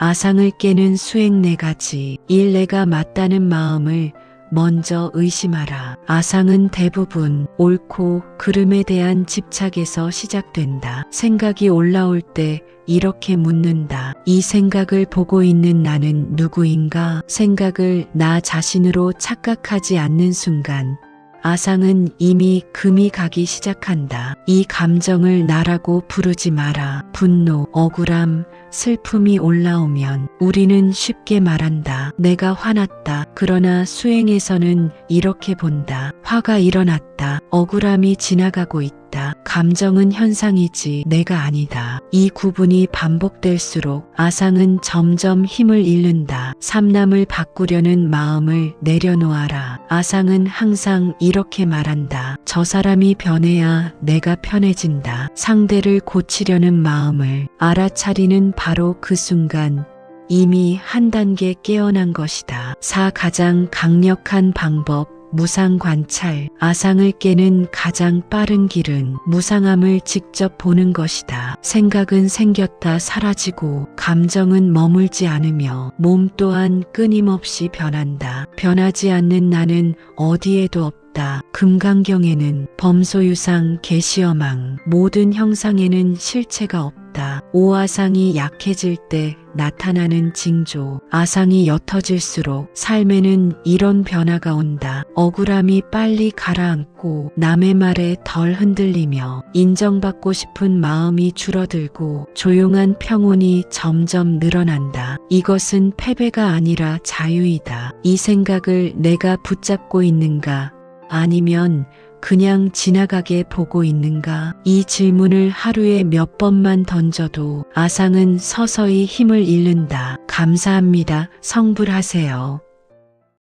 아상을 깨는 수행 네 가지. 일 내가 맞다는 마음을 먼저 의심하라. 아상은 대부분 옳고 그름에 대한 집착에서 시작된다. 생각이 올라올 때 이렇게 묻는다. 이 생각을 보고 있는 나는 누구인가? 생각을 나 자신으로 착각하지 않는 순간 아상은 이미 금이 가기 시작한다. 이 감정을 나라고 부르지 마라. 분노, 억울함, 슬픔이 올라오면 우리는 쉽게 말한다. 내가 화났다. 그러나 수행에서는 이렇게 본다. 화가 일어났다. 억울함이 지나가고 있다. 감정은 현상이지 내가 아니다. 이 구분이 반복될수록 아상은 점점 힘을 잃는다. 삼남을 바꾸려는 마음을 내려놓아라. 아상은 항상 이렇게 말한다. 저 사람이 변해야 내가 편해진다. 상대를 고치려는 마음을 알아차리는 바로 그 순간 이미 한 단계 깨어난 것이다. 사 가장 강력한 방법 무상 관찰, 아상을 깨는 가장 빠른 길은 무상함을 직접 보는 것이다. 생각은 생겼다 사라지고, 감정은 머물지 않으며, 몸 또한 끊임없이 변한다. 변하지 않는 나는 어디에도 없다. 금강경에는 범소유상 계시어망, 모든 형상에는 실체가 없 다. 오아상이 약해질 때 나타나는 징조, 아상이 옅어질수록 삶에는 이런 변화가 온다. 억울함이 빨리 가라앉고 남의 말에 덜 흔들리며 인정받고 싶은 마음이 줄어들고 조용한 평온이 점점 늘어난다. 이것은 패배가 아니라 자유이다. 이 생각을 내가 붙잡고 있는가? 아니면 그냥 지나가게 보고 있는가? 이 질문을 하루에 몇 번만 던져도 아상은 서서히 힘을 잃는다. 감사합니다. 성불하세요.